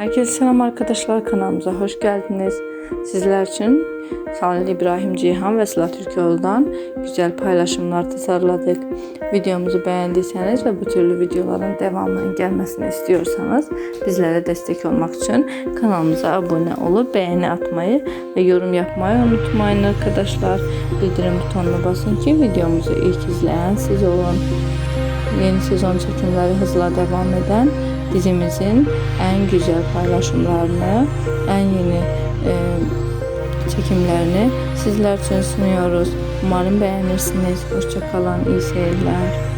Herkese selam arkadaşlar kanalımıza hoş geldiniz. Sizler için Salih İbrahim Cihan ve Sıla Türkoğlu'dan güzel paylaşımlar tasarladık. Videomuzu beğendiyseniz ve bu türlü videoların devamının gelmesini istiyorsanız bizlere destek olmak için kanalımıza abone olup beğeni atmayı ve yorum yapmayı unutmayın arkadaşlar. Bildirim butonuna basın ki videomuzu ilk izleyen siz olun. Yeni sezon çekimleri hızla devam eden dizimizin en güzel paylaşımlarını, en yeni e, çekimlerini sizler için sunuyoruz. Umarım beğenirsiniz. Hoşçakalın, iyi seyirler.